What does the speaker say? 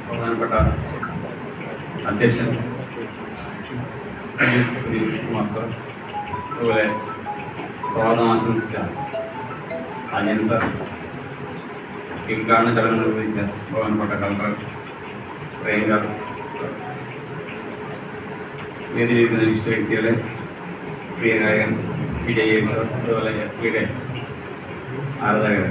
ബഹുമാനപ്പെട്ട അധ്യക്ഷൻ ശ്രീ കുമാർ സർ അതുപോലെ സ്വാഗതം ആശംസിച്ച അജയൻ സർ ഉദ്ഘാടന ചടങ്ങ് നിർവഹിച്ച ബഹുമാനപ്പെട്ട കളക്ടർ പ്രിയങ്കർ സർ വേദിയിലിരിക്കുന്ന വിശിഷ്ട വ്യക്തികളെ പ്രിയ ഗായകൻ വിജയ് അതുപോലെ എസ് പിയുടെ ആരാധകരെ